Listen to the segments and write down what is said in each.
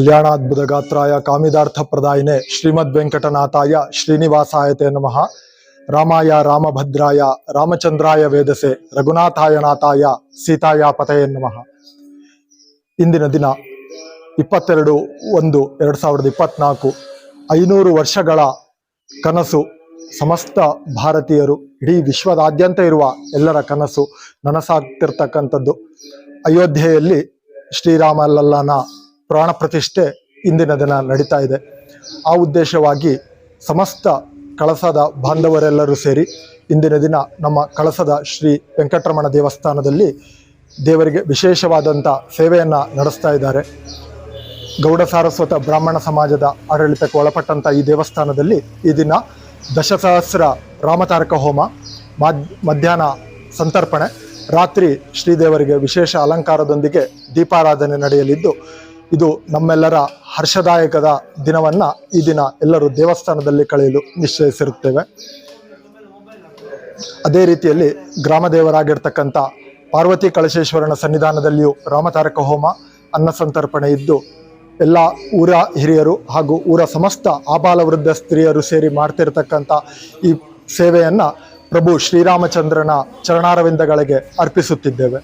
ಕಲ್ಯಾಣಾದ್ಭುತಗಾತ್ರಾಯ ಕಾಮಿದಾರ್ಥಪ್ರದಾಯಿನೆ ಶ್ರೀಮದ್ ವೆಂಕಟನಾಥಾಯ ಶ್ರೀನಿವಾಸಾಯತೆ ನಮಃ. ರಾಮಾಯ ರಾಮಭದ್ರಾಯ ರಾಮಚಂದ್ರಾಯ ವೇದಸೆ ರಘುನಾಥಾಯ ನಾಥಾಯ ಸೀತಾಯ ಪತಯೇ ನಮಃ. ಇಂದಿನ ದಿನ ಇಪ್ಪತ್ತೆರಡು ಒಂದು ಎರಡು ಸಾವಿರದ ಇಪ್ಪತ್ನಾಲ್ಕು ಐನೂರು ವರ್ಷಗಳ ಕನಸು ಸಮಸ್ತ ಭಾರತೀಯರು ಇಡೀ ವಿಶ್ವದಾದ್ಯಂತ ಇರುವ ಎಲ್ಲರ ಕನಸು ನನಸಾಗ್ತಿರ್ತಕ್ಕಂಥದ್ದು. ಅಯೋಧ್ಯೆಯಲ್ಲಿ ಶ್ರೀರಾಮಲಲ್ಲನ ಪ್ರಾಣ ಪ್ರತಿಷ್ಠೆ ಇಂದಿನ ದಿನ ನಡೀತಾ ಇದೆ. ಆ ಉದ್ದೇಶವಾಗಿ ಸಮಸ್ತ ಕಳಸದ ಬಾಂಧವರೆಲ್ಲರೂ ಸೇರಿ ಇಂದಿನ ದಿನ ನಮ್ಮ ಕಳಸದ ಶ್ರೀ ವೆಂಕಟರಮಣ ದೇವಸ್ಥಾನದಲ್ಲಿ ದೇವರಿಗೆ ವಿಶೇಷವಾದಂಥ ಸೇವೆಯನ್ನು ನಡೆಸ್ತಾ ಇದ್ದಾರೆ. ಗೌಡ ಸಾರಸ್ವತ ಬ್ರಾಹ್ಮಣ ಸಮಾಜದ ಆಡಳಿತಕ್ಕೆ ಒಳಪಟ್ಟಂಥ ಈ ದೇವಸ್ಥಾನದಲ್ಲಿ ಈ ದಿನ ದಶಸಹಸ್ರ ರಾಮತಾರಕ ಹೋಮ ಮಧ್ಯಾಹ್ನ ಸಂತರ್ಪಣೆ, ರಾತ್ರಿ ಶ್ರೀದೇವರಿಗೆ ವಿಶೇಷ ಅಲಂಕಾರದೊಂದಿಗೆ ದೀಪಾರಾಧನೆ ನಡೆಯಲಿದ್ದು ಇದು ನಮ್ಮೆಲ್ಲರ ಹರ್ಷದಾಯಕದ ದಿನವನ್ನ ಈ ದಿನ ಎಲ್ಲರೂ ದೇವಸ್ಥಾನದಲ್ಲಿ ಕಳೆಯಲು ನಿಶ್ಚಯಿಸಿರುತ್ತೇವೆ. ಅದೇ ರೀತಿಯಲ್ಲಿ ಗ್ರಾಮ ದೇವರಾಗಿರ್ತಕ್ಕಂಥ ಪಾರ್ವತಿ ಕಳಶೇಶ್ವರನ ಸನ್ನಿಧಾನದಲ್ಲಿಯೂ ರಾಮತಾರಕ ಹೋಮ, ಅನ್ನ ಸಂತರ್ಪಣೆ ಇದ್ದು, ಎಲ್ಲ ಊರ ಹಿರಿಯರು ಹಾಗೂ ಊರ ಸಮಸ್ತ ಆಬಾಲ ವೃದ್ಧ ಸ್ತ್ರೀಯರು ಸೇರಿ ಮಾಡ್ತಿರತಕ್ಕಂಥ ಈ ಸೇವೆಯನ್ನು ಪ್ರಭು ಶ್ರೀರಾಮಚಂದ್ರನ ಚರಣಾರವಿಂದಗಳಿಗೆ ಅರ್ಪಿಸುತ್ತಿದ್ದೇವೆ.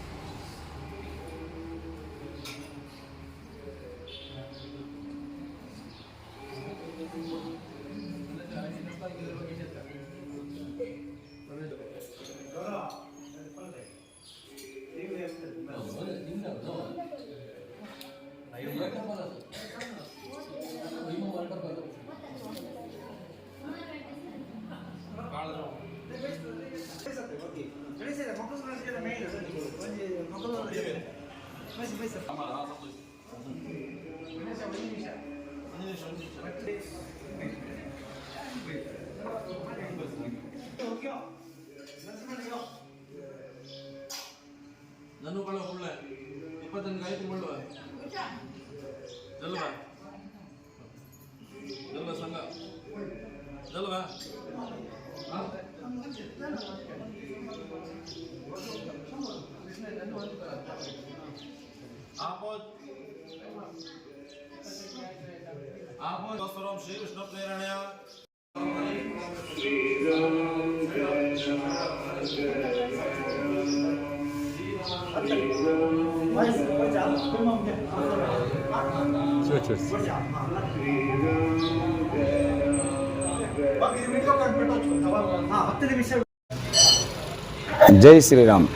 ಜೈ ಶ್ರೀರಾಮ್.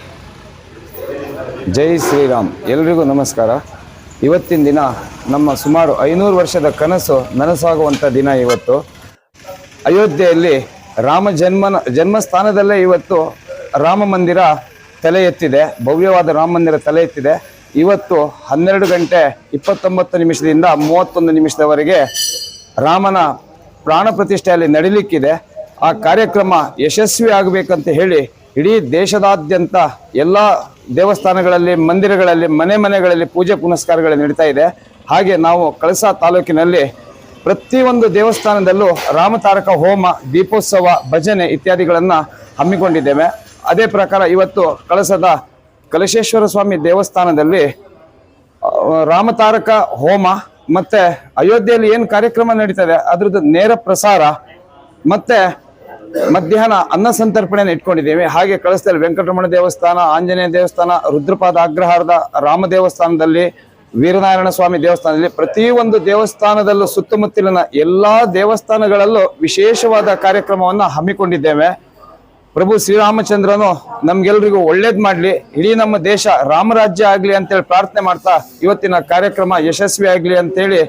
ಜೈ ಶ್ರೀರಾಮ್. ಎಲ್ರಿಗೂ ನಮಸ್ಕಾರ. ಇವತ್ತಿನ ದಿನ ನಮ್ಮ ಸುಮಾರು ಐನೂರು ವರ್ಷದ ಕನಸು ನನಸಾಗುವಂಥ ದಿನ ಇವತ್ತು. ಅಯೋಧ್ಯೆಯಲ್ಲಿ ರಾಮ ಜನ್ಮನ ಜನ್ಮಸ್ಥಾನದಲ್ಲೇ ಇವತ್ತು ರಾಮ ಮಂದಿರ ತಲೆ ಎತ್ತಿದೆ. ಭವ್ಯವಾದ ರಾಮ ಮಂದಿರ ತಲೆ ಎತ್ತಿದೆ. ಇವತ್ತು ಹನ್ನೆರಡು ಗಂಟೆ ಇಪ್ಪತ್ತೊಂಬತ್ತು ನಿಮಿಷದಿಂದ ಮೂವತ್ತೊಂದು ನಿಮಿಷದವರೆಗೆ ರಾಮನ ಪ್ರಾಣ ಪ್ರತಿಷ್ಠೆಯಲ್ಲಿ ನಡೀಲಿಕ್ಕಿದೆ. ಆ ಕಾರ್ಯಕ್ರಮ ಯಶಸ್ವಿ ಆಗಬೇಕಂತ ಹೇಳಿ ಇಡೀ ದೇಶದಾದ್ಯಂತ ಎಲ್ಲ ದೇವಸ್ಥಾನಗಳಲ್ಲಿ, ಮಂದಿರಗಳಲ್ಲಿ, ಮನೆ ಮನೆಗಳಲ್ಲಿ ಪೂಜೆ ಪುನಸ್ಕಾರಗಳು ನಡೀತಾ ಇದೆ. ಹಾಗೆ ನಾವು ಕಳಸ ತಾಲೂಕಿನಲ್ಲಿ ಪ್ರತಿಯೊಂದು ದೇವಸ್ಥಾನದಲ್ಲೂ ರಾಮತಾರಕ ಹೋಮ, ದೀಪೋತ್ಸವ, ಭಜನೆ ಇತ್ಯಾದಿಗಳನ್ನು ಹಮ್ಮಿಕೊಂಡಿದ್ದೇವೆ. ಅದೇ ಪ್ರಕಾರ ಇವತ್ತು ಕಳಸದ ಕಲಶೇಶ್ವರ ಸ್ವಾಮಿ ದೇವಸ್ಥಾನದಲ್ಲಿ ರಾಮತಾರಕ ಹೋಮ ಮತ್ತೆ ಅಯೋಧ್ಯೆಯಲ್ಲಿ ಏನು ಕಾರ್ಯಕ್ರಮ ನಡೀತದೆ ಅದ್ರದ್ದು ನೇರ ಪ್ರಸಾರ ಮತ್ತೆ ಮಧ್ಯಾಹ್ನ ಅನ್ನ ಸಂತರ್ಪಣೆಯನ್ನು ಇಟ್ಕೊಂಡಿದ್ದೇವೆ. ಹಾಗೆ ಕಳಸದಲ್ಲಿ ವೆಂಕಟರಮಣ ದೇವಸ್ಥಾನ, ಆಂಜನೇಯ ದೇವಸ್ಥಾನ, ರುದ್ರಪಾದ ಅಗ್ರಹಾರದ ರಾಮ ದೇವಸ್ಥಾನದಲ್ಲಿ, ವೀರನಾರಾಯಣ ಸ್ವಾಮಿ ದೇವಸ್ಥಾನದಲ್ಲಿ ಪ್ರತಿಯೊಂದು ದೇವಸ್ಥಾನದಲ್ಲೂ ಸುತ್ತಮುತ್ತಲಿನ ಎಲ್ಲಾ ದೇವಸ್ಥಾನಗಳಲ್ಲೂ ವಿಶೇಷವಾದ ಕಾರ್ಯಕ್ರಮವನ್ನು ಹಮ್ಮಿಕೊಂಡಿದ್ದೇವೆ. ಪ್ರಭು ಶ್ರೀರಾಮಚಂದ್ರನು ನಮ್ಗೆಲ್ರಿಗೂ ಒಳ್ಳೇದ್ ಮಾಡ್ಲಿ. ಇಡೀ ನಮ್ಮ ದೇಶ ರಾಮರಾಜ್ಯ ಆಗ್ಲಿ ಅಂತೇಳಿ ಪ್ರಾರ್ಥನೆ ಮಾಡ್ತಾ, ಇವತ್ತಿನ ಕಾರ್ಯಕ್ರಮ ಯಶಸ್ವಿ ಆಗ್ಲಿ ಅಂತೇಳಿ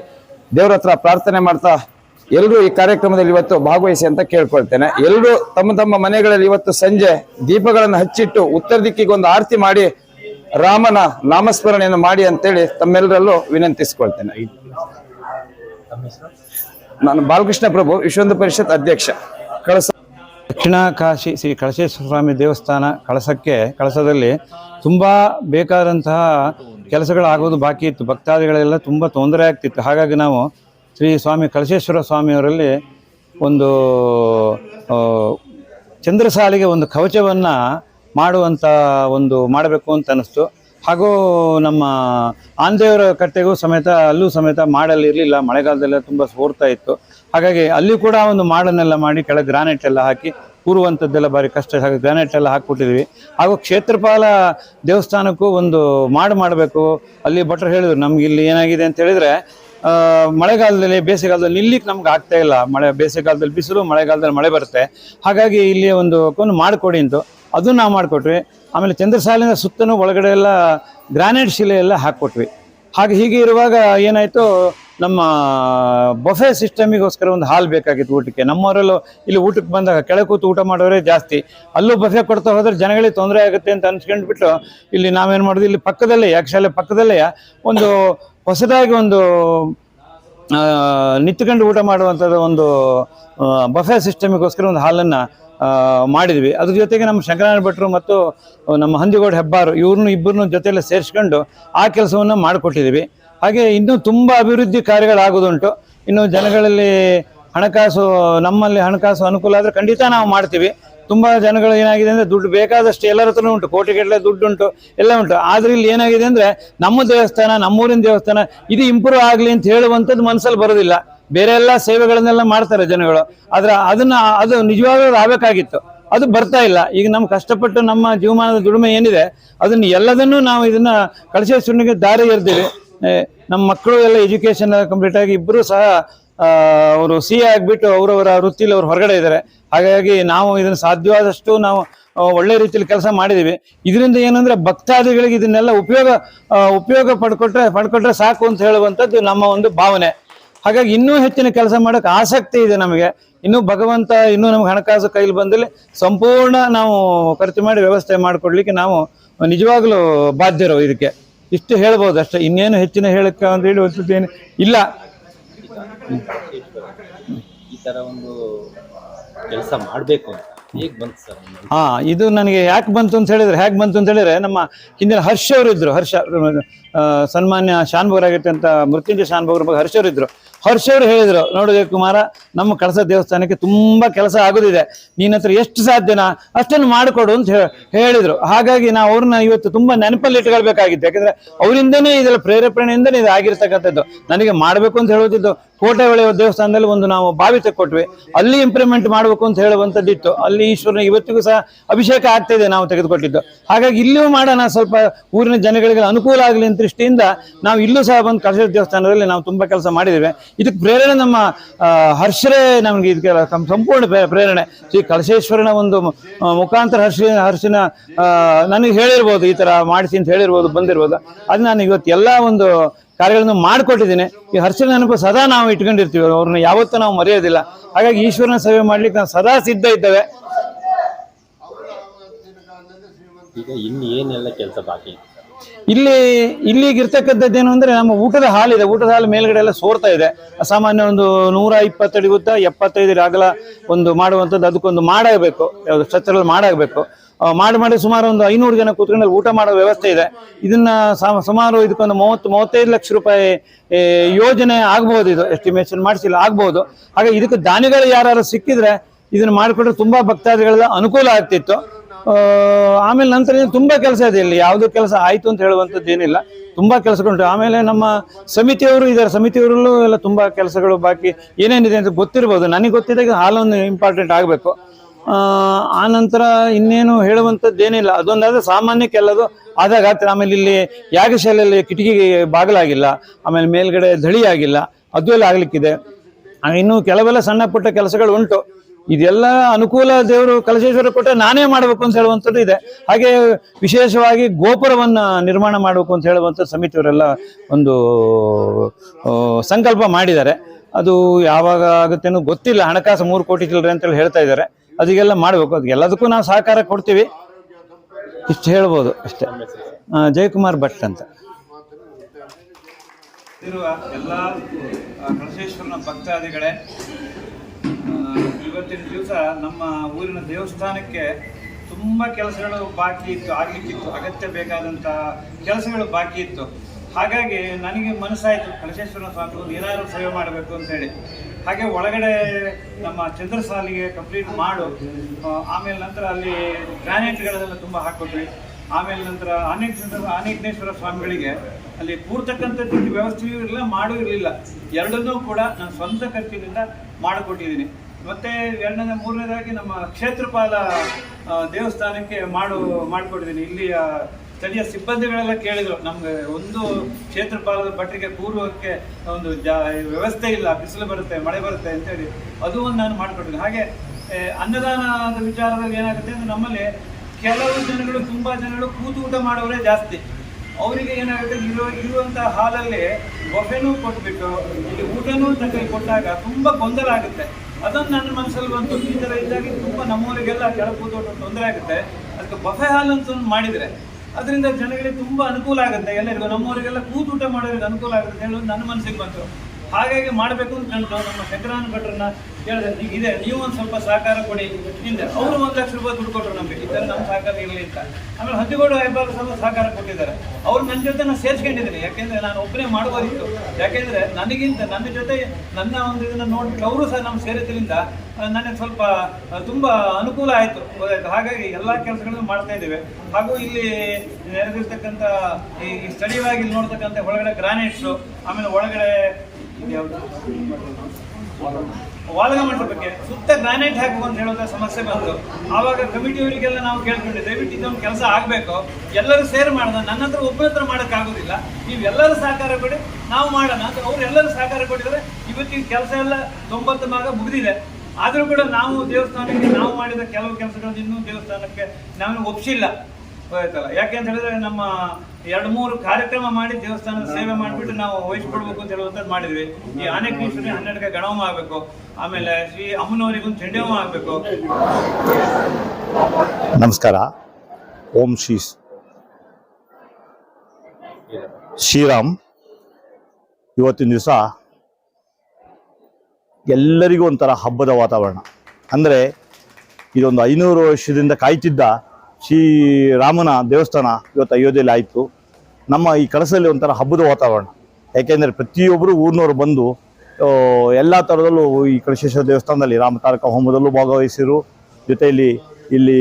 ದೇವ್ರ ಹತ್ರ ಪ್ರಾರ್ಥನೆ ಮಾಡ್ತಾ ಎಲ್ಲರೂ ಈ ಕಾರ್ಯಕ್ರಮದಲ್ಲಿ ಇವತ್ತು ಭಾಗವಹಿಸಿ ಅಂತ ಕೇಳ್ಕೊಳ್ತೇನೆ. ಎಲ್ಲರೂ ತಮ್ಮ ತಮ್ಮ ಮನೆಗಳಲ್ಲಿ ಇವತ್ತು ಸಂಜೆ ದೀಪಗಳನ್ನು ಹಚ್ಚಿಟ್ಟು ಉತ್ತರ ದಿಕ್ಕಿಗೆ ಒಂದು ಆರತಿ ಮಾಡಿ, ರಾಮನ ನಾಮಸ್ಮರಣೆಯನ್ನು ಮಾಡಿ ಅಂತೇಳಿ ತಮ್ಮೆಲ್ಲರಲ್ಲೂ ವಿನಂತಿಸ್ಕೊಳ್ತೇನೆ. ನಾನು ಬಾಲಕೃಷ್ಣ ಪ್ರಭು ವಿಶ್ವಂದ ಪರಿಷತ್ ಅಧ್ಯಕ್ಷ. ಕಳಸ ದಕ್ಷಿಣ ಕಾಶಿ ಶ್ರೀ ಕಳಶೇಶ್ವರ ಸ್ವಾಮಿ ದೇವಸ್ಥಾನ ಕಳಸಕ್ಕೆ, ಕಳಸದಲ್ಲಿ ತುಂಬ ಬೇಕಾದಂತಹ ಕೆಲಸಗಳಾಗೋದು ಬಾಕಿ ಇತ್ತು. ಭಕ್ತಾದಿಗಳೆಲ್ಲ ತುಂಬ ತೊಂದರೆ ಆಗ್ತಿತ್ತು. ಹಾಗಾಗಿ ನಾವು ಶ್ರೀ ಸ್ವಾಮಿ ಕಳಶೇಶ್ವರ ಸ್ವಾಮಿಯವರಲ್ಲಿ ಒಂದು ಚಂದ್ರಸಾಲಿಗೆ ಒಂದು ಕವಚವನ್ನು ಮಾಡುವಂಥ ಒಂದು ಮಾಡಬೇಕು ಅಂತ ಅನ್ನಿಸ್ತು. ಹಾಗೂ ನಮ್ಮ ಆಂದೇವರ ಕಟ್ಟೆಗೂ ಸಮೇತ, ಅಲ್ಲೂ ಸಮೇತ ಮಾಡಲ್ಲಿ ಇರಲಿಲ್ಲ ಮಳೆಗಾಲದಲ್ಲೇ ತುಂಬ ಸೋರ್ತಾ ಇತ್ತು. ಹಾಗಾಗಿ ಅಲ್ಲಿ ಕೂಡ ಒಂದು ಮಾಡನ್ನೆಲ್ಲ ಮಾಡಿ ಕೆಳಗೆ ಗ್ರಾನೈಟ್ ಎಲ್ಲ ಹಾಕಿ ಕೂರುವಂಥದ್ದೆಲ್ಲ ಭಾರಿ ಕಷ್ಟ. ಹಾಗೆ ಗ್ರಾನೈಟ್ ಎಲ್ಲ ಹಾಕಿಬಿಟ್ಟಿದ್ವಿ. ಹಾಗೂ ಕ್ಷೇತ್ರಪಾಲ ದೇವಸ್ಥಾನಕ್ಕೂ ಒಂದು ಮಾಡು ಮಾಡಬೇಕು. ಅಲ್ಲಿ ಭಟ್ರು ಹೇಳಿದ್ರು, ನಮ್ಗೆ ಇಲ್ಲಿ ಏನಾಗಿದೆ? ಅಂತ ಹೇಳಿದ್ರೆ ಮಳೆಗಾಲದಲ್ಲಿ, ಬೇಸಿಗೆಗಾಲದಲ್ಲಿ ನಿಲ್ಲಿಕ್ಕೆ ನಮ್ಗೆ ಆಗ್ತಾ ಇಲ್ಲ. ಮಳೆ, ಬೇಸಿಗೆಗಾಲದಲ್ಲಿ ಬಿಸಿಲು, ಮಳೆಗಾಲದಲ್ಲಿ ಮಳೆ ಬರುತ್ತೆ. ಹಾಗಾಗಿ ಇಲ್ಲಿ ಒಂದು ಒಂದು ಮಾಡಿಕೊಡಿ ಅಂತ. ಅದನ್ನು ನಾವು ಮಾಡಿಕೊಟ್ವಿ. ಆಮೇಲೆ ಚಂದ್ರಸಾಲಿನ ಸುತ್ತಲೂ ಒಳಗಡೆ ಎಲ್ಲ ಗ್ರಾನೈಟ್ ಶಿಲೆ ಎಲ್ಲ ಹಾಕ್ಕೊಟ್ವಿ. ಹಾಗೆ ಹೀಗೆ ಇರುವಾಗ ಏನಾಯಿತು ನಮ್ಮ ಬಫೆ ಸಿಸ್ಟಮಿಗೋಸ್ಕರ ಒಂದು ಹಾಲ್ ಬೇಕಾಗಿತ್ತು ಊಟಕ್ಕೆ. ನಮ್ಮವರಲ್ಲೂ ಇಲ್ಲಿ ಊಟಕ್ಕೆ ಬಂದಾಗ ಕೆಳ ಕೂತು ಊಟ ಮಾಡೋರೇ ಜಾಸ್ತಿ. ಅಲ್ಲೂ ಬಫೆ ಕೊಡ್ತಾ ಹೋದ್ರೆ ಜನಗಳಿಗೆ ತೊಂದರೆ ಆಗುತ್ತೆ ಅಂತ ಅನ್ಸ್ಕೊಂಡ್ಬಿಟ್ಟು ಇಲ್ಲಿ ನಾವೇನು ಮಾಡೋದು? ಇಲ್ಲಿ ಪಕ್ಕದಲ್ಲೇ ಯಾಕ್ಷಾಲೆ ಪಕ್ಕದಲ್ಲೇ ಒಂದು ಹೊಸದಾಗಿ ಒಂದು ನಿಂತ್ಕೊಂಡು ಊಟ ಮಾಡುವಂಥದ್ದು ಒಂದು ಬಫೆ ಸಿಸ್ಟಮಿಗೋಸ್ಕರ ಒಂದು ಹಾಲನ್ನು ಮಾಡಿದ್ವಿ. ಅದ್ರ ಜೊತೆಗೆ ನಮ್ಮ ಶಂಕರನಾರಾಯಣ ಭಟ್ರು ಮತ್ತು ನಮ್ಮ ಹಂದಿಗೋಡ್ ಹೆಬ್ಬಾರು ಇವ್ರನ್ನೂ ಇಬ್ಬರನ್ನೂ ಜೊತೆಯಲ್ಲೇ ಸೇರಿಸ್ಕೊಂಡು ಆ ಕೆಲಸವನ್ನು ಮಾಡಿಕೊಟ್ಟಿದ್ದೀವಿ ಹಾಗೆ ಇನ್ನೂ ತುಂಬ ಅಭಿವೃದ್ಧಿ ಕಾರ್ಯಗಳಾಗೋದುಂಟು ಇನ್ನು ಜನಗಳಲ್ಲಿ ಹಣಕಾಸು ನಮ್ಮಲ್ಲಿ ಹಣಕಾಸು ಅನುಕೂಲ ಆದರೆ ಖಂಡಿತ ನಾವು ಮಾಡ್ತೀವಿ. ತುಂಬ ಜನಗಳು ಏನಾಗಿದೆ ಅಂದರೆ ದುಡ್ಡು ಬೇಕಾದಷ್ಟು ಎಲ್ಲರ ಹತ್ರ ಉಂಟು. ಕೋಟಿಗಟ್ಟಲೆ ದುಡ್ಡು ಉಂಟು ಎಲ್ಲ ಉಂಟು. ಆದ್ರೆ ಇಲ್ಲಿ ಏನಾಗಿದೆ ಅಂದರೆ ನಮ್ಮ ದೇವಸ್ಥಾನ ನಮ್ಮೂರಿನ ದೇವಸ್ಥಾನ ಇದು ಇಂಪ್ರೂವ್ ಆಗಲಿ ಅಂತ ಹೇಳುವಂಥದ್ದು ಮನಸ್ಸಲ್ಲಿ ಬರೋದಿಲ್ಲ. ಬೇರೆ ಎಲ್ಲ ಸೇವೆಗಳನ್ನೆಲ್ಲ ಮಾಡ್ತಾರೆ ಜನಗಳು. ಆದರೆ ಅದನ್ನು ಅದು ನಿಜವಾಗ್ಲೂ ಆಗಬೇಕಾಗಿತ್ತು ಅದು ಬರ್ತಾ ಇಲ್ಲ. ಈಗ ನಮ್ಮ ಕಷ್ಟಪಟ್ಟು ನಮ್ಮ ಜೀವಮಾನದ ದುಡಿಮೆ ಏನಿದೆ ಅದನ್ನು ಎಲ್ಲದನ್ನೂ ನಾವು ಇದನ್ನ ಸುಣ್ಣಿಗೆ ದಾರಿ ಏ, ನಮ್ಮ ಮಕ್ಕಳು ಎಲ್ಲ ಎಜುಕೇಶನ್ ಕಂಪ್ಲೀಟ್ ಆಗಿ ಇಬ್ಬರು ಸಹ ಅವರು ಸಿ ಎ ಆಗಿಬಿಟ್ಟು ಅವರವರ ವೃತ್ತಿಲಿ ಅವ್ರು ಹೊರಗಡೆ ಇದ್ದಾರೆ ಹಾಗಾಗಿ ನಾವು ಇದನ್ನು ಸಾಧ್ಯವಾದಷ್ಟು ನಾವು ಒಳ್ಳೆ ರೀತಿಯಲ್ಲಿ ಕೆಲಸ ಮಾಡಿದ್ದೀವಿ ಇದರಿಂದ ಏನಂದ್ರೆ ಭಕ್ತಾದಿಗಳಿಗೆ ಇದನ್ನೆಲ್ಲ ಉಪಯೋಗ ಉಪಯೋಗ ಪಡ್ಕೊಟ್ರೆ ಪಡ್ಕೊಟ್ರೆ ಸಾಕು ಅಂತ ಹೇಳುವಂಥದ್ದು ನಮ್ಮ ಒಂದು ಭಾವನೆ. ಹಾಗಾಗಿ ಇನ್ನೂ ಹೆಚ್ಚಿನ ಕೆಲಸ ಮಾಡೋಕೆ ಆಸಕ್ತಿ ಇದೆ ನಮಗೆ. ಇನ್ನೂ ಭಗವಂತ ಇನ್ನೂ ನಮ್ಗೆ ಹಣಕಾಸು ಕೈಲಿ ಬಂದಲ್ಲಿ ಸಂಪೂರ್ಣ ನಾವು ಖರ್ಚು ಮಾಡಿ ವ್ಯವಸ್ಥೆ ಮಾಡಿಕೊಡ್ಲಿಕ್ಕೆ ನಾವು ನಿಜವಾಗ್ಲೂ ಬಾಧ್ಯರು ಇದಕ್ಕೆ. ಇಷ್ಟು ಹೇಳ್ಬೋದು ಅಷ್ಟೇ. ಇನ್ನೇನು ಹೆಚ್ಚಿನ ಹೇಳಕ್ಕೆ ಅಂತ ಹೇಳಿ ಏನು ಇಲ್ಲ. ಈ ತರ ಒಂದು ಕೆಲಸ ಮಾಡಬೇಕು ಅಂತ. ಹೇಗ್ ಬಂತು ಸರ್ ಹಾ ಇದು ನನಗೆ ಯಾಕೆ ಬಂತು ಅಂತ ಹೇಳಿದ್ರೆ ಹೇಗೆ ಬಂತು ಅಂತ ಹೇಳಿದ್ರೆ ನಮ್ಮ ಹಿಂದಿನ ಹರ್ಷ ಅವರು ಇದ್ರು ಹರ್ಷ ಸನ್ಮಾನ್ಯ ಶಾನ್ಭೋಗರಾಗಿರ್ತಂತ ಮೃತ್ಯುಂಜಯ ಶಾನ್ಭೋಗ್ರ ಬಗ್ಗೆ ಹರ್ಷ ಅವರು ಇದ್ರು ಹರ್ಷ ಅವರು ಹೇಳಿದ್ರು ನೋಡಿದೆ ಕುಮಾರ, ನಮ್ಮ ಕಳಸ ದೇವಸ್ಥಾನಕ್ಕೆ ತುಂಬಾ ಕೆಲಸ ಆಗೋದಿದೆ. ನಿನ್ನ ಹತ್ರ ಎಷ್ಟು ಸಾಧ್ಯನಾ, ಅಷ್ಟನ್ನು ಮಾಡಿಕೊಡು ಅಂತ ಹೇಳಿದ್ರು. ಹಾಗಾಗಿ ನಾವು ಅವ್ರನ್ನ ಇವತ್ತು ತುಂಬಾ ನೆನಪಲ್ಲಿ ಇಟ್ಕೊಳ್ಬೇಕಾಗಿತ್ತು. ಯಾಕಂದ್ರೆ ಅವರಿಂದನೇ ಇದೆಲ್ಲ ಪ್ರೇರೇಪಣೆಯಿಂದನೇ ಇದು ಆಗಿರ್ತಕ್ಕಂಥದ್ದು. ನನಗೆ ಮಾಡಬೇಕು ಅಂತ ಹೇಳುವುದಿದ್ದು ಕೋಟೆ ಒಳೆಯ ದೇವಸ್ಥಾನದಲ್ಲಿ ಒಂದು ನಾವು ಬಾವಿ ತೆಕ್ಕೊಟ್ವಿ ಅಲ್ಲಿ ಇಂಪ್ಲಿಮೆಂಟ್ ಮಾಡಬೇಕು ಅಂತ ಹೇಳುವಂಥದ್ದಿತ್ತು. ಅಲ್ಲಿ ಈಶ್ವರನ ಇವತ್ತಿಗೂ ಸಹ ಅಭಿಷೇಕ ಆಗ್ತಿದೆ ನಾವು ತೆಗೆದುಕೊಟ್ಟಿದ್ದು. ಹಾಗಾಗಿ ಇಲ್ಲಿಯೂ ಮಾಡೋಣ, ಸ್ವಲ್ಪ ಊರಿನ ಜನಗಳಿಗೆ ಅನುಕೂಲ ಆಗಲಿ ಅಂತ ದೃಷ್ಟಿಯಿಂದ ನಾವು ಇಲ್ಲೂ ಸಹ ಬಂದು ಕಳಸ ದೇವಸ್ಥಾನದಲ್ಲಿ ನಾವು ತುಂಬಾ ಕೆಲಸ ಮಾಡಿದ್ದೇವೆ. ಇದಕ್ಕೆ ಪ್ರೇರಣೆ ನಮ್ಮ ಹರ್ಷರೇ ನಮ್ಗೆ ಇದಕ್ಕೆ ಸಂಪೂರ್ಣ ಪ್ರೇರಣೆ. ಶ್ರೀ ಕಳಶೇಶ್ವರನ ಒಂದು ಮುಖಾಂತರ ಹರ್ಷ, ಹರ್ಷನ ನನಗೆ ಹೇಳಿರ್ಬೋದು ಈ ತರ ಮಾಡಿಸಿ ಅಂತ ಹೇಳಿರ್ಬೋದು, ಬಂದಿರ್ಬೋದು. ಅದು ನಾನು ಇವತ್ತು ಎಲ್ಲ ಒಂದು ಕಾರ್ಯಗಳನ್ನು ಮಾಡಿಕೊಟ್ಟಿದ್ದೀನಿ. ಈ ಹರ್ಷನ ನೆನಪು ಸದಾ ನಾವು ಇಟ್ಕೊಂಡಿರ್ತೀವಿ. ಅವ್ರನ್ನ ಯಾವತ್ತೂ ನಾವು ಮರೆಯೋದಿಲ್ಲ. ಹಾಗಾಗಿ ಈಶ್ವರನ ಸೇವೆ ಮಾಡ್ಲಿಕ್ಕೆ ನಾವು ಸದಾ ಸಿದ್ಧ ಇದ್ದೇವೆ. ಈಗ ಇನ್ನು ಏನೆಲ್ಲ ಕೆಲಸ ಬಾಕಿ? ಇಲ್ಲಿ ಇಲ್ಲಿಗೆ ಇರ್ತಕ್ಕಂಥದ್ದು ಏನು ಅಂದ್ರೆ ನಮ್ಮ ಊಟದ ಹಾಲಿದೆ. ಊಟದ ಹಾಲು ಮೇಲ್ಗಡೆ ಎಲ್ಲ ಸೋರ್ತಾ ಇದೆ. ಸಾಮಾನ್ಯ ಒಂದು ನೂರ ಇಪ್ಪತ್ತಡಿ ಉದ್ದ ಎಪ್ಪತ್ತೈದು ಅಗಲ ಒಂದು ಮಾಡುವಂಥದ್ದು ಅದಕ್ಕೊಂದು ಮಾಡಬೇಕು. ಯಾವುದು ಸ್ಟ್ರಕ್ಚರಲ್ ಮಾಡಾಗಬೇಕು. ಮಾಡಿ ಮಾಡಿ ಸುಮಾರು ಒಂದು ಐನೂರು ಜನ ಕೂತ್ಕೊಂಡು ಊಟ ಮಾಡೋ ವ್ಯವಸ್ಥೆ ಇದೆ. ಇದನ್ನ ಸಮ- ಸುಮಾರು ಇದಕ್ಕೊಂದು ಮೂವತ್ತು, ಮೂವತ್ತೈದು ಲಕ್ಷ ರೂಪಾಯಿ ಯೋಜನೆ ಆಗ್ಬಹುದು ಇದು. ಎಸ್ಟಿಮೇಷನ್ ಮಾಡಿಸಿಲ್ಲ ಆಗ್ಬಹುದು ಹಾಗೆ ಇದಕ್ಕೆ ದಾನಿಗಳು ಯಾರು ಸಿಕ್ಕಿದ್ರೆ ಇದನ್ನ ಮಾಡಿಕೊಟ್ರೆ ತುಂಬಾ ಭಕ್ತಾದಿಗಳ ಅನುಕೂಲ ಆಗ್ತಿತ್ತು. ಆಮೇಲೆ ನಂತರ ತುಂಬಾ ಕೆಲಸ ಇದೆ ಇಲ್ಲಿ. ಯಾವುದು ಕೆಲಸ ಆಯ್ತು ಅಂತ ಹೇಳುವಂಥದ್ದು ಏನಿಲ್ಲ. ತುಂಬಾ ಕೆಲಸಗಳುಂಟು ಆಮೇಲೆ ನಮ್ಮ ಸಮಿತಿಯವರು ಇದ್ದಾರೆ. ಸಮಿತಿಯವರಲ್ಲೂ ಎಲ್ಲ ತುಂಬಾ ಕೆಲಸಗಳು ಬಾಕಿ ಏನೇನಿದೆ ಅಂತ ಗೊತ್ತಿರ್ಬೋದು. ನನಗೆ ಗೊತ್ತಿದ್ದಾಗ ಹಾಲೊಂದು ಇಂಪಾರ್ಟೆಂಟ್ ಆಗಬೇಕು. ಆ ನಂತರ ಇನ್ನೇನು ಹೇಳುವಂಥದ್ದು ಏನಿಲ್ಲ. ಅದೊಂದಾದ್ರೆ ಎಲ್ಲದು ಆದಾಗ ಆಗ್ತದೆ ಆಮೇಲೆ ಇಲ್ಲಿ ಯಾಗಶಾಲೆಯಲ್ಲಿ ಕಿಟಕಿಗೆ ಬಾಗಿಲಾಗಿಲ್ಲ. ಆಮೇಲೆ ಮೇಲ್ಗಡೆ ಧಳಿ ಆಗಿಲ್ಲ ಅದು ಎಲ್ಲ ಆಗ್ಲಿಕ್ಕಿದೆ. ಇನ್ನು ಕೆಲವೆಲ್ಲ ಸಣ್ಣ ಪುಟ್ಟ ಕೆಲಸಗಳು ಉಂಟು. ಇದೆಲ್ಲ ಅನುಕೂಲ ದೇವರು ಕಲಶೇಶ್ವರ ಕೊಟ್ಟರೆ ನಾನೇ ಮಾಡಬೇಕು ಅಂತ ಹೇಳುವಂಥದ್ದು ಇದೆ. ಹಾಗೆ ವಿಶೇಷವಾಗಿ ಗೋಪುರವನ್ನ ನಿರ್ಮಾಣ ಮಾಡಬೇಕು ಅಂತ ಹೇಳುವಂಥ ಸಮಿತಿಯವರೆಲ್ಲ ಒಂದು ಸಂಕಲ್ಪ ಮಾಡಿದ್ದಾರೆ. ಅದು ಯಾವಾಗ ಆಗುತ್ತೇನೋ ಗೊತ್ತಿಲ್ಲ. ಹಣಕಾಸು ಮೂರು ಕೋಟಿ ಚಿಲ್ಲರೆ ಅಂತೇಳಿ ಹೇಳ್ತಾ ಇದ್ದಾರೆ. ಅದಕ್ಕೆಲ್ಲ ಮಾಡಬೇಕು. ಅದಕ್ಕೆ ಎಲ್ಲದಕ್ಕೂ ನಾವು ಸಹಕಾರ ಕೊಡ್ತೀವಿ. ಇಷ್ಟು ಹೇಳ್ಬೋದು ಅಷ್ಟೇ. ಜಯಕುಮಾರ್ ಭಟ್ ಅಂತ. ಎಲ್ಲ ಕಲಶೇಶ್ವರನ ಭಕ್ತಾದಿಗಳೇ ಇವತ್ತಿನ ದಿವಸ ನಮ್ಮ ಊರಿನ ದೇವಸ್ಥಾನಕ್ಕೆ ತುಂಬ ಕೆಲಸಗಳು ಬಾಕಿ ಇತ್ತು, ಆಗಲಿಕ್ಕಿತ್ತು. ಅಗತ್ಯ ಬೇಕಾದಂಥ ಕೆಲಸಗಳು ಬಾಕಿ ಇತ್ತು. ಹಾಗಾಗಿ ನನಗೆ ಮನಸ್ಸಾಯಿತು ಕಳಶೇಶ್ವರ ಸ್ವಾಮಿ ಏನಾದರೂ ಸೇವೆ ಮಾಡಬೇಕು ಅಂತ ಹೇಳಿ. ಹಾಗೆ ಒಳಗಡೆ ನಮ್ಮ ಚಂದ್ರಸಾಲಿಗೆ ಕಂಪ್ಲೀಟ್ ಮಾಡು. ಆಮೇಲೆ ನಂತರ ಅಲ್ಲಿ ಗ್ರಾನೈಟ್ಗಳೆಲ್ಲ ತುಂಬ ಹಾಕ್ಕೊಟ್ವಿ. ಆಮೇಲೆ ನಂತರ ಅನೇಕ ಅನೇಕೇಶ್ವರ ಸ್ವಾಮಿಗಳಿಗೆ ಅಲ್ಲಿ ಕೂರ್ತಕ್ಕಂಥದ್ದು ವ್ಯವಸ್ಥೆಯೂ ಇರಲಿಲ್ಲ ಮಾಡೂ ಇರಲಿಲ್ಲ. ಎರಡನ್ನೂ ಕೂಡ ನಾನು ಸ್ವಂತ ಖರ್ಚಿನಿಂದ ಮಾಡಿಕೊಟ್ಟಿದ್ದೀನಿ. ಮತ್ತೆ ಎರಡನೇ, ಮೂರನೇದಾಗಿ ನಮ್ಮ ಕ್ಷೇತ್ರಪಾಲ ದೇವಸ್ಥಾನಕ್ಕೆ ಮಾಡು, ಮಾಡಿಕೊಟ್ಟಿದ್ದೀನಿ. ಇಲ್ಲಿಯ ಸ್ಥಳೀಯ ಸಿಬ್ಬಂದಿಗಳೆಲ್ಲ ಕೇಳಿದ್ರು. ನಮ್ಗೆ ಒಂದು ಕ್ಷೇತ್ರಪಾಲದ ಭಟ್ರಿಗೆ ಪೂರ್ವಕ್ಕೆ ಒಂದು ಜಾ, ವ್ಯವಸ್ಥೆ ಇಲ್ಲ. ಬಿಸಿಲು ಬರುತ್ತೆ, ಮಳೆ ಬರುತ್ತೆ ಅಂತೇಳಿ ಅದು ಒಂದು ನಾನು ಮಾಡಿಕೊಟ್ಟಿದ್ದೀನಿ. ಹಾಗೆ ಅನ್ನದಾನದ ವಿಚಾರದಲ್ಲಿ ಏನಾಗುತ್ತೆ ಅಂದ್ರೆ ನಮ್ಮಲ್ಲಿ ಕೆಲವು ಜನಗಳು, ತುಂಬಾ ಜನಗಳು ಕೂತು ಊಟ ಮಾಡೋರೇ ಜಾಸ್ತಿ. ಅವರಿಗೆ ಏನಾಗುತ್ತೆ, ಇರೋ ಇರುವಂತಹ ಹಾಲಲ್ಲಿ ಬೊಫೆನೂ ಕೊಟ್ಬಿಟ್ಟು, ಇಲ್ಲಿ ಊಟನೂ ತಕ್ಕ ಕೊಟ್ಟಾಗ ತುಂಬಾ ಗೊಂದಲ ಆಗುತ್ತೆ. ಅದೊಂದು ನನ್ನ ಮನಸ್ಸಲ್ಲಿ ಬಂತು. ಈ ಥರ ಇದ್ದಾಗ ತುಂಬಾ ನಮ್ಮವರಿಗೆಲ್ಲ ಕೆಳ ಕೂತು ಊಟ ತೊಂದರೆ ಆಗುತ್ತೆ. ಅದಕ್ಕೆ ಬಫೆ ಹಾಲ್ ಅಂತ ಮಾಡಿದ್ರೆ, ಅದರಿಂದ ಜನಗಳಿಗೆ ತುಂಬಾ ಅನುಕೂಲ ಆಗುತ್ತೆ. ಎಲ್ಲರಿಗೂ ನಮ್ಮವರಿಗೆಲ್ಲ ಊಟ ಮಾಡೋರಿಗೆ ಅನುಕೂಲ ಆಗುತ್ತೆ ಅಂತ ಹೇಳೋದು ನನ್ನ ಮನಸ್ಸಿಗೆ ಬಂತು. ಹಾಗಾಗಿ ಮಾಡಬೇಕು ಅಂತ ನಮ್ಮ ಶಂಕರಾನ ಭಟ್ರನ್ನ. ಹೇಳಿದೆ ಇದೆ, ನೀವು ಒಂದು ಸ್ವಲ್ಪ ಸಹಕಾರ ಕೊಡಿ. ಹಿಂದೆ ಅವರು ಒಂದು ಲಕ್ಷ ರೂಪಾಯಿ ದುಡ್ಡು ಕೊಟ್ಟರು ನಮಗೆ. ಇದನ್ನು ನಮ್ಮ ಸಹಕಾರ ಇರಲಿ ಅಂತ. ಆಮೇಲೆ ಹದಿಗೋಡು ಹೆಬ್ಬಾರು ಸ್ವಲ್ಪ ಸಹಕಾರ ಕೊಟ್ಟಿದ್ದಾರೆ. ಅವ್ರು ನನ್ನ ಜೊತೆ ನಾನು ಸೇರಿಸ್ಕೊಂಡಿದ್ದೀನಿ. ಯಾಕೆಂದ್ರೆ ನಾನು ಒಬ್ಬನೇ ಮಾಡ್ಬೋದಿತ್ತು. ಯಾಕೆಂದ್ರೆ ನನಗಿಂತ, ನನ್ನ ಜೊತೆ ನನ್ನ ಒಂದು ಇದನ್ನು ನೋಡ್ಬಿಟ್ಟು ಅವರು ಸಹ ನಮ್ಮ ಸೇರಿದ್ರಿಂದ ನನಗೆ ಸ್ವಲ್ಪ ತುಂಬ ಅನುಕೂಲ ಆಯಿತು. ಹಾಗಾಗಿ ಎಲ್ಲ ಕೆಲಸಗಳನ್ನು ಮಾಡ್ತಾ ಇದ್ದೇವೆ. ಹಾಗೂ ಇಲ್ಲಿ ನೆರೆದಿರ್ತಕ್ಕಂಥ ಈ ಸ್ಥಳೀಯವಾಗಿ ನೋಡ್ತಕ್ಕಂಥ ಒಳಗಡೆ ಗ್ರಾನೈಟ್ಸು, ಆಮೇಲೆ ಒಳಗಡೆ ಇದ್ಯಾವ್ದು? ವಾಲ್ಗ ಬಗ್ಗೆ ಸುತ್ತ ಗ್ರಾನೈಟ್ ಹಾಕಬೇಕು ಅಂತ ಹೇಳೋದ ಸಮಸ್ಯೆ ಬಂತು. ಆವಾಗ ಕಮಿಟಿಯವರಿಗೆಲ್ಲ ನಾವು ಕೇಳ್ಕೊಂಡೆ ದಯವಿಟ್ಟು ಇದೊಂದು ಕೆಲಸ ಆಗಬೇಕು. ಎಲ್ಲರೂ ಸೇರ್ ಮಾಡೋಣ. ನನ್ನ ಹತ್ರ ಒಬ್ಬರ ಹತ್ರ ಮಾಡೋಕ್ಕಾಗೋದಿಲ್ಲ ನೀವು ಎಲ್ಲರೂ ಸಹಕಾರ ಕೊಡಿ, ನಾವು ಮಾಡೋಣ. ಅಂತ ಅವ್ರು ಎಲ್ಲರೂ ಸಹಕಾರ ಕೊಟ್ಟಿದ್ರೆ ಇವತ್ತಿನ ಕೆಲಸ ಎಲ್ಲ ತೊಂಬತ್ತು ಭಾಗ ಮುಗಿದಿದೆ. ಆದರೂ ಕೂಡ ನಾವು ದೇವಸ್ಥಾನಕ್ಕೆ, ನಾವು ಮಾಡಿದ ಕೆಲವು ಕೆಲಸಗಳನ್ನು ಇನ್ನೂ ದೇವಸ್ಥಾನಕ್ಕೆ ನಾವು ಒಪ್ಸಿಲ್ಲ. ಯಾಕೆ ಅಂತ ಹೇಳಿದ್ರೆ ನಮ್ಮ ಎರಡು ಮೂರು ಕಾರ್ಯಕ್ರಮ ಮಾಡಿ ದೇವಸ್ಥಾನ ಸೇವೆ ಮಾಡಿಬಿಟ್ಟು ನಾವು ವಹಿಸ್ಕೊಡ್ಬೇಕು ಅಂತ ಹೇಳುವಂಥದ್ದು ಮಾಡಿದ್ವಿ. ಈ ಆನೆಕೇಶ್ವರಿ ಹನ್ನೆರಡಕ್ಕೆ ಗಣಹೋಮ ಆಗಬೇಕು. ಆಮೇಲೆ ಶ್ರೀ ಅಮ್ಮನವರಿಗೊಂದು ಚೆಂಡೆಹೋಮ ಆಗಬೇಕು. ನಮಸ್ಕಾರ. ಓಂ ಶ್ರೀ ಶ್ರೀರಾಮ್. ಇವತ್ತಿನ ದಿವಸ ಎಲ್ಲರಿಗೂ ಒಂಥರ ಹಬ್ಬದ ವಾತಾವರಣ. ಅಂದರೆ ಇದೊಂದು ಐನೂರು ವರ್ಷದಿಂದ ಕಾಯ್ತಿದ್ದ ಶ್ರೀರಾಮನ ದೇವಸ್ಥಾನ ಇವತ್ತು ಅಯೋಧ್ಯೆಯಲ್ಲಿ ಆಯಿತು. ನಮ್ಮ ಈ ಕಳಸಲ್ಲಿ ಒಂಥರ ಹಬ್ಬದ ವಾತಾವರಣ. ಯಾಕೆಂದರೆ ಪ್ರತಿಯೊಬ್ಬರು ಊರಿನವರು ಬಂದು ಎಲ್ಲ ಥರದಲ್ಲೂ ಈ ಕಳಶೇಶ್ವರ ದೇವಸ್ಥಾನದಲ್ಲಿ ರಾಮ ತಾರಕ ಹೋಮದಲ್ಲೂ ಭಾಗವಹಿಸಿದರು ಜೊತೆಯಲ್ಲಿ ಇಲ್ಲಿ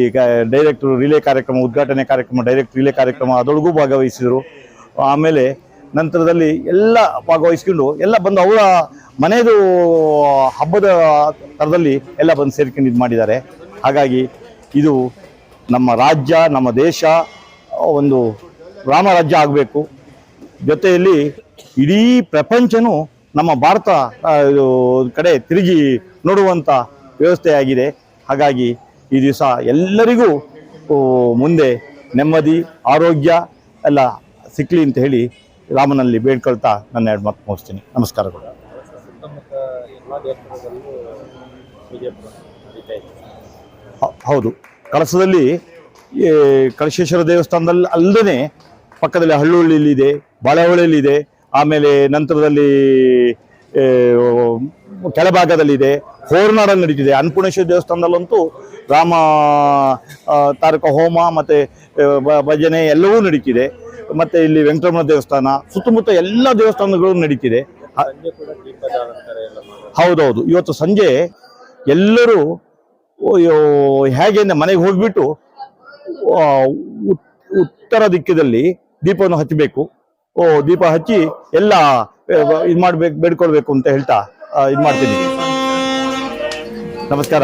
ಡೈರೆಕ್ಟ್ ರಿಲೇ ಕಾರ್ಯಕ್ರಮ, ಉದ್ಘಾಟನೆ ಕಾರ್ಯಕ್ರಮ ಡೈರೆಕ್ಟ್ ರಿಲೇ ಕಾರ್ಯಕ್ರಮ ಅದರೊಳಗೂ ಭಾಗವಹಿಸಿದರು. ಆಮೇಲೆ ನಂತರದಲ್ಲಿ ಎಲ್ಲ ಭಾಗವಹಿಸ್ಕೊಂಡು ಎಲ್ಲ ಬಂದು ಅವರ ಮನೆಯದು ಹಬ್ಬದ ಥರದಲ್ಲಿ ಎಲ್ಲ ಬಂದು ಸೇರ್ಕೊಂಡು ಇದು ಮಾಡಿದ್ದಾರೆ. ಹಾಗಾಗಿ ಇದು ನಮ್ಮ ರಾಜ್ಯ ನಮ್ಮ ದೇಶ ಒಂದು ರಾಮರಾಜ್ಯ ಆಗಬೇಕು. ಜೊತೆಯಲ್ಲಿ ಇಡೀ ಪ್ರಪಂಚನೂ ನಮ್ಮ ಭಾರತ ಇದು ಕಡೆ ತಿರುಗಿ ನೋಡುವಂಥ ವ್ಯವಸ್ಥೆಯಾಗಿದೆ. ಹಾಗಾಗಿ ಈ ದಿವಸ ಎಲ್ಲರಿಗೂ ಮುಂದೆ ನೆಮ್ಮದಿ ಆರೋಗ್ಯ ಎಲ್ಲ ಸಿಕ್ಕಲಿ ಅಂತ ಹೇಳಿ ರಾಮನಲ್ಲಿ ಬೇಡ್ಕೊಳ್ತಾ ನನ್ನ ಎರಡು ಮಾತು ಮುಗಿಸ್ತೀನಿ. ನಮಸ್ಕಾರಗಳು. ಹೌದು. ಕಳಸದಲ್ಲಿ ಈ ಕಳಶೇಶ್ವರ ದೇವಸ್ಥಾನದಲ್ಲಿ ಅಲ್ಲದೆ ಪಕ್ಕದಲ್ಲಿ ಹಳ್ಳುಳ್ಳಿಲಿದೆ ಬಾಳೆಹೊಳೆಯಲ್ಲಿದೆ ಆಮೇಲೆ ನಂತರದಲ್ಲಿ ಕೆಳಭಾಗದಲ್ಲಿದೆ ಹೋರ್ನಾಡಲ್ಲಿ ನಡೀತಿದೆ. ಅನ್ನಪೂರ್ಣೇಶ್ವರ ದೇವಸ್ಥಾನದಲ್ಲಂತೂ ರಾಮ ತಾರಕ ಹೋಮ ಮತ್ತು ಭಜನೆ ಎಲ್ಲವೂ ನಡೀತಿದೆ. ಮತ್ತು ಇಲ್ಲಿ ವೆಂಕಟರಮಣ ದೇವಸ್ಥಾನ ಸುತ್ತಮುತ್ತ ಎಲ್ಲ ದೇವಸ್ಥಾನಗಳು ನಡೀತಿದೆ. ಹೌದೌದು. ಇವತ್ತು ಸಂಜೆ ಎಲ್ಲರೂ ಹೇಗೆ ಅಂದ್ರೆ ಮನೆಗೆ ಹೋಗ್ಬಿಟ್ಟು ಉತ್ತರ ದಿಕ್ಕದಲ್ಲಿ ದೀಪವನ್ನು ಹಚ್ಚಬೇಕು. ಓ, ದೀಪ ಹಚ್ಚಿ ಎಲ್ಲ ಇದು ಮಾಡ್ಬೇಕು, ಬೇಡ್ಕೊಳ್ಬೇಕು ಅಂತ ಹೇಳ್ತಾ ಇದು ಮಾಡ್ತೀನಿ. ನಮಸ್ಕಾರ.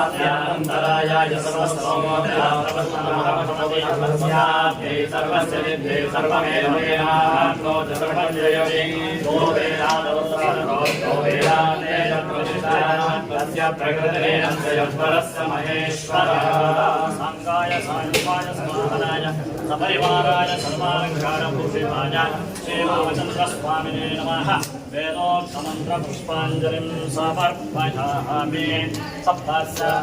प्रयास्यान्तरायाय सर्वस्तमोदयाभवस्याभ्यै सर्वस्य विद्धे सर्वमेव वेदात्मो च सर्वजयवे गो वेदादवसरो वेदादेश प्रतिष्ठास्य प्रकृतिरेण जयश्वरस्य महेश्वरः, सङ्गाय सायुपाय समाहनाय సపరివారాయ సర్వాలంకారభూషితాయ శ్రీరామచంద్రస్వామినే నమ వేదోక్షమంత్ర పుష్పాంజలిం సమర్పయామి సప్తాశ్చృతం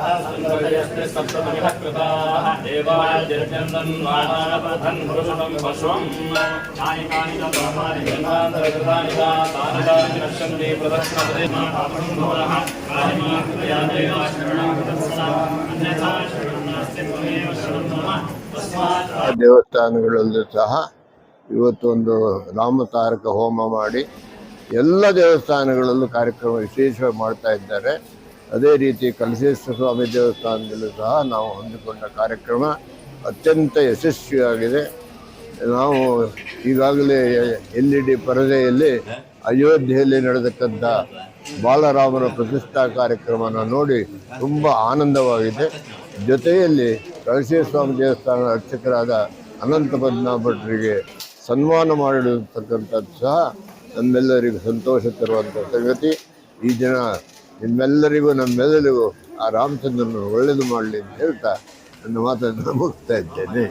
పశువం. నాయకాని జన్మాంతరకృతాని రక్షంతి ಆ ದೇವಸ್ಥಾನಗಳಲ್ಲೂ ಸಹ ಇವತ್ತೊಂದು ರಾಮತಾರಕ ಹೋಮ ಮಾಡಿ ಎಲ್ಲ ದೇವಸ್ಥಾನಗಳಲ್ಲೂ ಕಾರ್ಯಕ್ರಮ ವಿಶೇಷವಾಗಿ ಮಾಡ್ತಾ ಇದ್ದಾರೆ. ಅದೇ ರೀತಿ ಕಲಶೇಶ್ವರ ಸ್ವಾಮಿ ದೇವಸ್ಥಾನದಲ್ಲೂ ಸಹ ನಾವು ಹೊಂದಿಕೊಂಡ ಕಾರ್ಯಕ್ರಮ ಅತ್ಯಂತ ಯಶಸ್ವಿಯಾಗಿದೆ. ನಾವು ಈಗಾಗಲೇ ಎಲ್ ಇ ಡಿ ಪರದೆಯಲ್ಲಿ ಅಯೋಧ್ಯೆಯಲ್ಲಿ ನಡೆದಕ್ಕಂಥ ಬಾಲರಾಮನ ಪ್ರತಿಷ್ಠಾ ಕಾರ್ಯಕ್ರಮನ ನೋಡಿ ತುಂಬ ಆನಂದವಾಗಿದೆ. ಜೊತೆಯಲ್ಲಿ ಕಳಶೇಶ್ವರ ಸ್ವಾಮಿ ದೇವಸ್ಥಾನ ಅರ್ಚಕರಾದ ಅನಂತ ಭಟ್ರಿಗೆ ಸನ್ಮಾನ ಮಾಡಿರತಕ್ಕಂಥದ್ದು ಸಹ ನಮ್ಮೆಲ್ಲರಿಗೂ ಸಂತೋಷ ತರುವಂಥ ಸಂಗತಿ. ಈ ದಿನ ನಿಮ್ಮೆಲ್ಲರಿಗೂ, ನಮ್ಮೆಲ್ಲರಿಗೂ ಆ ರಾಮಚಂದ್ರನ ಒಳ್ಳೆಯದು ಮಾಡಲಿ ಅಂತ ಹೇಳ್ತಾ ನನ್ನ ಮಾತನ್ನು ಮುಗಿಸ್ತಾ ಇದ್ದೇನೆ.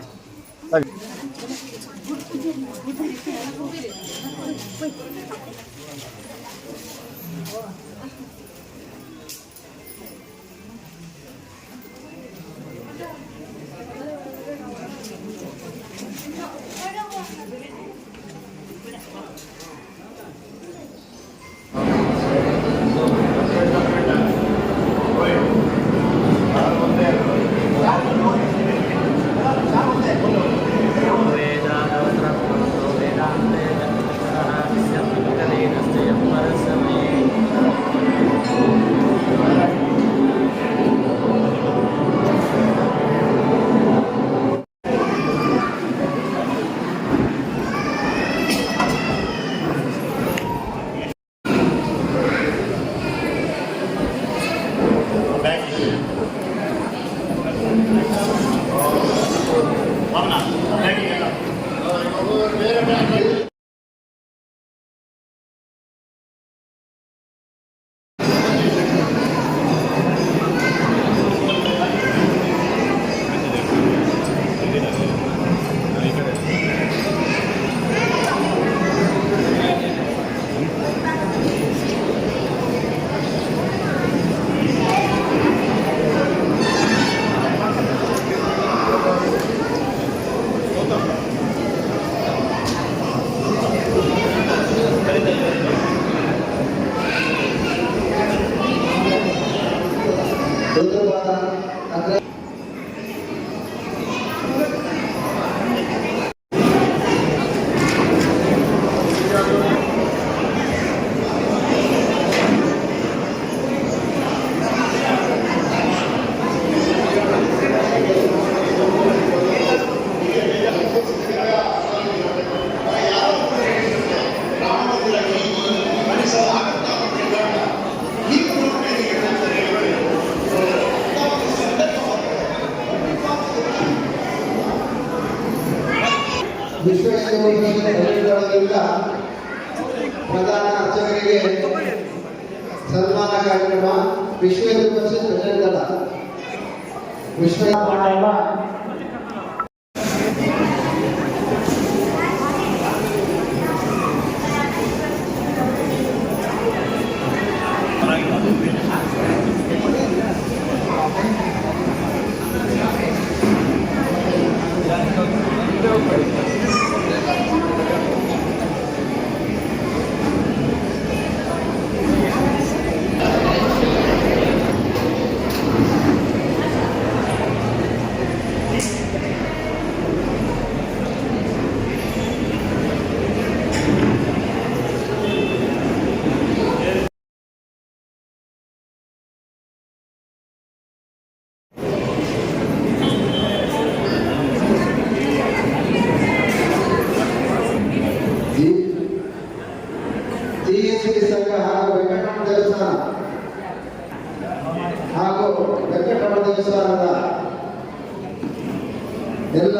ಎಲ್ಲ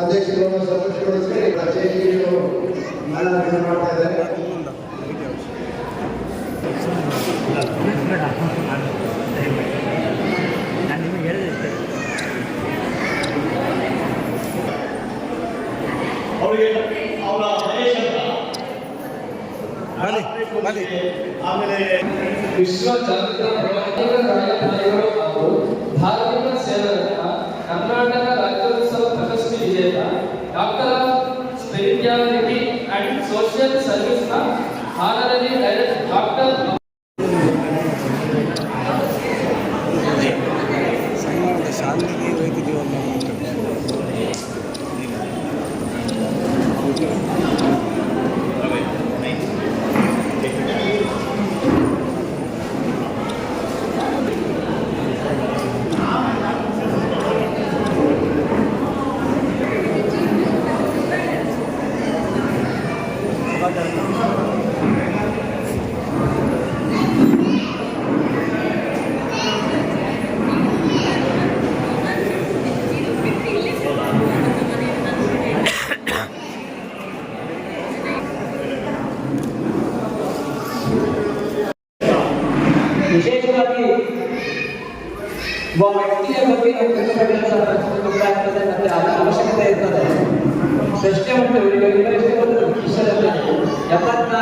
ಅಧ್ಯಕ್ಷರು ಸದಸ್ಯರು ಸೇರಿ ಕಚೇರಿಗಳು ಮಾಲಾರ್ಪಣೆ ಮಾಡ್ತಾ ಇದ್ದಾರೆ. ಅವರಿಗೆ ಅವರ ಮಹೇಶ್ ಅಂತ ಆಮೇಲೆ ವಿಶ್ವ ಜಾಗೃತ చేత doctor of spirituality and social సర్వీస్న honorary director doctor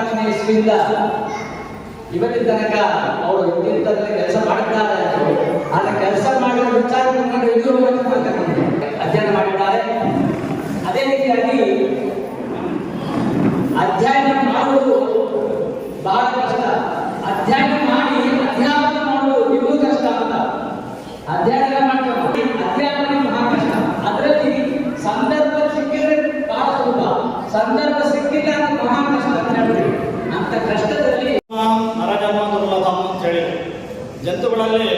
ಎಪ್ಪತ್ನಾಲ್ಕನೇ ಇಸ್ವಿಯಿಂದ ಇವತ್ತಿನ ತನಕ ಅವರು ಇಂತಿಂತಲ್ಲಿ ಕೆಲಸ ಮಾಡ್ತಾರೆ ಆದ ಕೆಲಸ ಮಾಡಿದ ವಿಚಾರ ಅಧ್ಯಯನ ಮಾಡಿದ್ದಾರೆ. ಅದೇ ರೀತಿಯಾಗಿ ಅಧ್ಯಯನ ಮಾಡುವುದು ಬಹಳ ಕಷ್ಟ ಅಧ್ಯಯನ ಮಾಡಿ ಅಧ್ಯಾಪನ ಮಾಡುವುದು ಇನ್ನೂ ಕಷ್ಟ ಅಂತ ಅಧ್ಯಯನ ಮಾಡ್ತಾರೆ ಅಧ್ಯಾಪನ ಮಹಾ ಕಷ್ಟ ಅದರಲ್ಲಿ ಸಂದರ್ಭ ಸಿಕ್ಕಿದ್ರೆ ಬಹಳ ಸುಲಭ ಸಂದರ್ಭ ಸಿಕ್ಕಿಲ್ಲ ಅಂದ್ರೆ ಮಹಾ ಕಷ್ಟ ಅಂತ ಹೇಳ್ತೀವಿ ಅಂತ ಕಷ್ಟದಲ್ಲಿ ನರಜನ್ಮ ದುರ್ಲಭಂ ಅಂತ ಹೇಳಿದರು ಜಂತುಗಳಲ್ಲಿ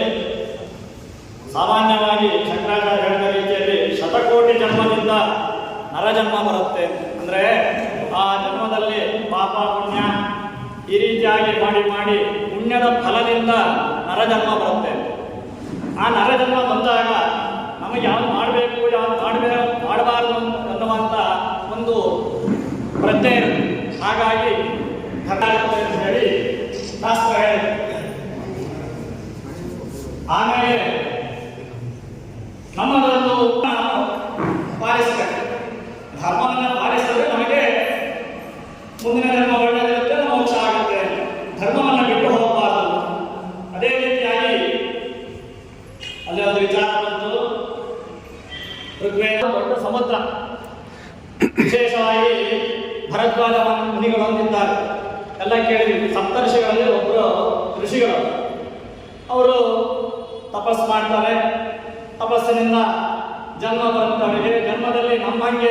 ಸಾಮಾನ್ಯವಾಗಿ ಶಂಕರಾಚಾರ್ಯ ಹೇಳಿದ ರೀತಿಯಲ್ಲಿ ಶತಕೋಟಿ ಜನ್ಮದಿಂದ ನರಜನ್ಮ ಬರುತ್ತೆ. ಅಂದ್ರೆ ಆ ಜನ್ಮದಲ್ಲಿ ಪಾಪ, ಪುಣ್ಯ ಈ ರೀತಿಯಾಗಿ ಮಾಡಿ ಮಾಡಿ ಪುಣ್ಯದ ಫಲದಿಂದ ನರಜನ್ಮ ಬರುತ್ತೆ. ಆ ನರಜನ್ಮ ಬಂದಾಗ ನಮಗೆ ಯಾವ್ದು ಮಾಡಬೇಕು ಯಾವ್ದು ಮಾಡಬೇಕು, ಮಾಡಬಾರದು ಅನ್ನುವಂಥ ಒಂದು ಪ್ರಜ್ಞೆ ಹಾಗಾಗಿ ಅಂತ ಹೇಳಿ ಶಾಸ್ತ್ರ ಹೇಳಿ ಆಮೇಲೆ ನಮ್ಮದೊಂದು ನಾವು ಪಾಲಿಸಬೇಕು ಧರ್ಮವನ್ನು ಪಾಲಿಸಿದ್ರೆ ನಮಗೆ ಮುಂದಿನ ಧರ್ಮ ಒಳ್ಳೆಯದಿರುತ್ತೆ ಮೋಕ್ಷ ಆಗುತ್ತೆ ಧರ್ಮವನ್ನು ಬಿಟ್ಟು ಹೋಗಬಾರದು ಅದೇ ರೀತಿಯಾಗಿ ಅಲ್ಲಿ ಒಂದು ವಿಚಾರ ಬಂತು. ಋಗ್ವೇದ ದೊಡ್ಡ ಸಮುದ್ರ. ವಿಶೇಷವಾಗಿ ಭರದ್ವಾಜ ಮುನಿಗಳು ಅಂತಿದ್ದಾರೆ. ಎಲ್ಲ ಕೇಳಿದ್ವಿ. ಸಪ್ತರ್ಷಿಗಳಲ್ಲಿ ಒಬ್ಬರು ಋಷಿಗಳು. ಅವರು ತಪಸ್ ಮಾಡ್ತಾರೆ. ತಪಸ್ಸಿನಿಂದ ಜನ್ಮ ಬರುತ್ತವರಿಗೆ ಜನ್ಮದಲ್ಲಿ ನಮ್ಮಂಗೆ